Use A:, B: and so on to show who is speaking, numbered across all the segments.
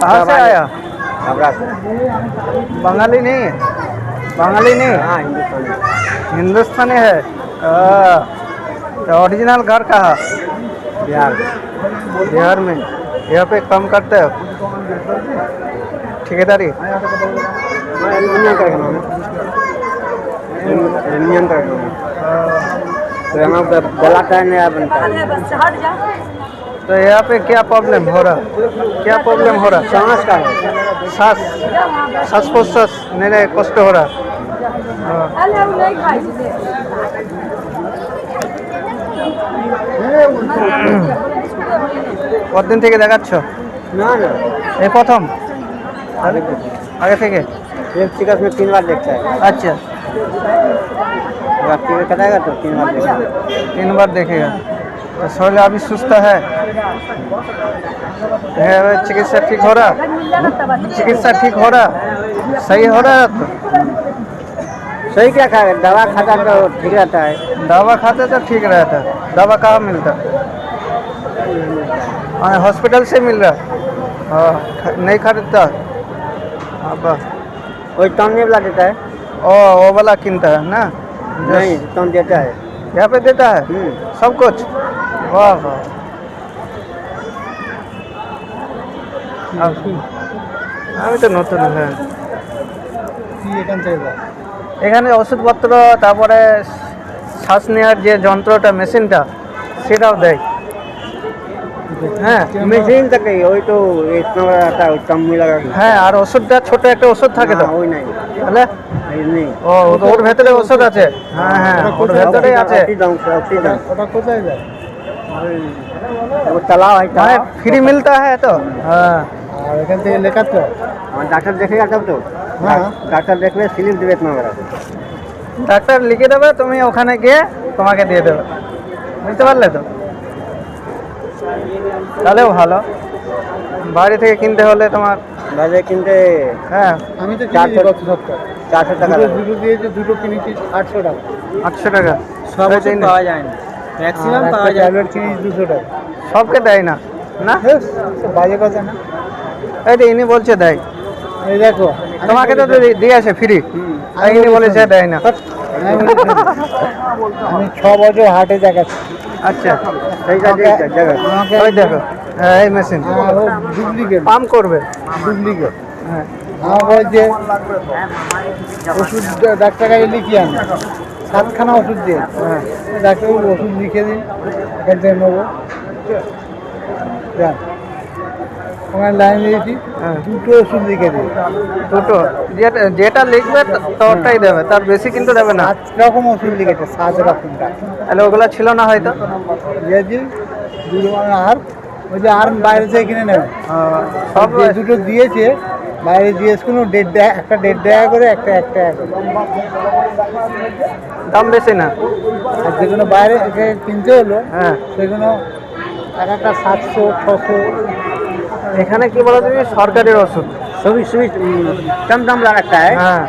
A: कहाँ से आया?
B: से।
A: बंगाली नहीं है? बंगाली नहीं? हाँ
B: हिंदुस्तानी।
A: हिंदुस्तानी है? तो ओरिजिनल घर कहाँ?
B: बिहार।
A: बिहार में। यहाँ पे काम करते हो? ठेकेदारी?
B: का काम है। है। तो यहाँ पे नया बनता। है
A: तो यहाँ पे क्या प्रॉब्लम हो रहा क्या प्रॉब्लम हो रहा
B: सांस का है
A: শ্বাস শ্বাস প্রশ্বাস নেড়ে কষ্ট हो रहा हाँ। কতদিন থেকে দেখাচ্ছ
B: ना ना
A: এই প্রথম আগে থেকে
B: एक टिकट में तीन बार देखता है
A: আচ্ছা
B: अगर टिकट कटाएगा तो तीन बार देखता है
A: तीन बार देखेगा शरीर अभी सुस्त है। है, चिकित्सा ठीक हो रहा। चिकित्सा ठीक हो रहा। सही हो रहा तो?
B: सही क्या खाएगा दवा खाता तो ठीक रहता है।
A: दवा खाते तो ठीक रहता दवा कहाँ मिलता? हाँ हॉस्पिटल से मिल रहा। हाँ नहीं खरीदता। हाँ बस
B: कोई तमने वाला देता है?
A: ओ वो वाला किनता है ना?
B: नहीं तम देता है।
A: यहाँ पे देता है?
B: हम्म।
A: सब कुछ? বাবা আমি তো নতুন হ্যাঁ। এখানে ওষুধপত্র তারপরে শ্বাস নেওয়ার যে যন্ত্রটা মেশিনটা সেটাও দেয়। হ্যাঁ
B: মেশিন থাকে ওই
A: হ্যাঁ আর ওষুধটা ছোট একটা ওষুধ থাকে তো। ওই ওর ভেতরে ওষুধ আছে? হ্যাঁ হ্যাঁ ওর আছে।
B: वो तालाब है
A: মানে
B: तालाब
A: ফ্রি মিলতা হ্যাঁ তো হ্যাঁ আর এখান থেকে লেখা তো
B: हाँ, डॉक्टर देखेगा तब तो
A: हाँ।
B: डॉक्टर देखले स्लिप देवे इतना बड़ा
A: ডাক্তার লিখে দেবে তুমি ওখানে গিয়ে তোমাকে দিয়ে দেবে বুঝতে পারলে তো তাহলেও ভালো বাইরে থেকে কিনতে হলে তোমার
B: बाजे किनते
A: হ্যাঁ
C: আমি তো
B: চারশো-
C: কিনেছি কত সপ্তাহ
B: चार सौ टका
C: দুটো
B: लगे।
C: দুটো দিয়েছে দুটো কিনেছি আটশো টাকা
A: আটশো টাকা
B: সব
A: ওই
B: ওষুধ
A: জন্য।
B: পাওয়া যায় না
C: আর
B: ম্যাক্সিমাম পাওয়া যায়
C: ট্যাবলেট কিনেছি দুশো টাকা।
A: সবকে দেয় না? না?
C: বেশ, বাজে কথা না।
A: এই তো ইনি বলছে দেয়।
C: এই দেখো
A: তোমাকে তো
C: বলি-
A: দি- দিয়েছে ফ্রি আর ইনি বলেছে দেয় না।
C: আমি ছ বছর হাটে দেখাচ্ছি।
A: আচ্ছা।
B: দেখতে জায়গা
A: ওই দেখো। হ্যাঁ এই মেশিন
C: ডুপ্লিকেট
A: পাম্প করবে।
C: ডুপ্লিকেট
A: হ্যাঁ।
C: আমার বলছে ওষুধ ডাক্তার কাছে লিখিয়ে আনো। সাতখানা ওষুধ দিয়ে।
A: হ্যাঁ।
C: ডাক্তারবাবু ওষুধ লিখে দিন এখান থেকে নেব। ওখানে লাইন দিয়েছি।
A: হ্যাঁ।
C: দুটো ওষুধ লিখে দিন।
A: দুটো। যেটা যেটা লিখবে তো- তো দেবে। তার বেশি কিন্তু দেবে না।
C: সাত রকম ওষুধ লিখেছে সাত রকমটা।
A: তাহলে ওগুলো ছিল না হয়তো?
C: দিয়েছি দুটো আর ওই যে আর বাইরে থেকে কিনে নেবে। সব দুটো দিয়েছে বাইরে জিজ্ঞেস করুন দেড় টাকা একটা দেড় টাকা করে একটা এক টাকা করে
A: দাম বেশি না
C: আর যেগুলো বাইরে থেকে কিনতে হলো
A: হ্যাঁ
C: সেগুলো এক একটা সাতশো ছশো
A: এখানে কি বলো তুমি সরকারের ওষুধ
B: सभी सभी कम दाम लगाता है
A: হ্যাঁ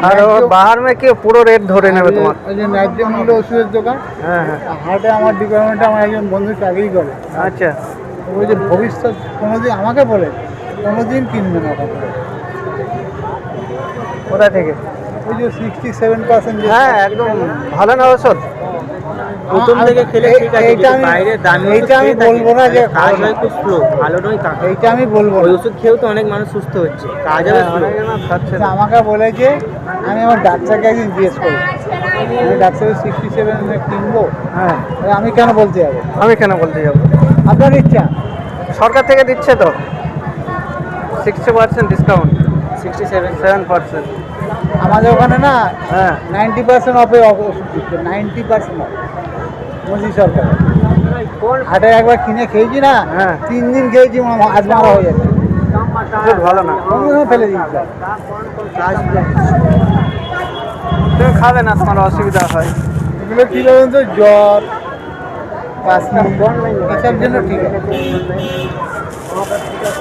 A: আর ও বাহার মে কি পুরো রেট ধরে নেবে তোমার
C: ওই যে ন্যায্য মূল্য ওষুধের দোকান
A: হ্যাঁ হ্যাঁ
C: হাটে আমার ডিপার্টমেন্টে আমার একজন বন্ধু চাকরি করে
A: আচ্ছা
C: ওই যে ভবিষ্যৎ কোনোদিন আমাকে বলে কোনোদিন কিনবে না
A: কোথা থেকে?
C: ওই যে সিক্সটি সেভেন পার্সেন্ট
A: হ্যাঁ একদম ভালো না ওষুধ
B: প্রথম থেকে খেলে ঠিক আছে
C: আমি
B: বাইরে দামি
C: এইটা আমি বলব না যে
B: কাজ হয় খুব স্লো ভালো নয় কাজ।
C: এইটা আমি বলব
B: ওই ওষুধ খেয়েও তো অনেক মানুষ সুস্থ হচ্ছে কাজ হবে
A: হ্যাঁ,
B: স্লো
C: আচ্ছা। আমাকে বলেছে আমি আমার ডাক্তারকে একদিন জিজ্ঞেস করি আমি ডাক্তারের সিক্সটি সেভেন কিনবো?
A: হ্যাঁ।
C: আমি কেন বলতে যাব?
A: আমি কেন বলতে যাব?
C: আপনার ইচ্ছা।
A: সরকার থেকে দিচ্ছে তো। Sixty percent discount
B: sixty seven
A: seven percent
C: আমাদের ওখানে না
A: হ্যাঁ।
C: নাইনটি পার্সেন্ট অফে ওষুধ দিচ্ছে নাইনটি পার্সেন্ট অফ মোদি সরকার। হাটে একবার কিনে খেয়েছি না
A: হ্যাঁ।
C: তিন দিন খেয়েছি আজ মারা হয়ে যাচ্ছে
A: ভালো না।
C: ফেলে দিচ্ছি
A: তুমি খাবে না তোমার অসুবিধা হয়?
C: এগুলো কী বলুন তো? জ্বর কাশি এসব জন্য ঠিক আছে।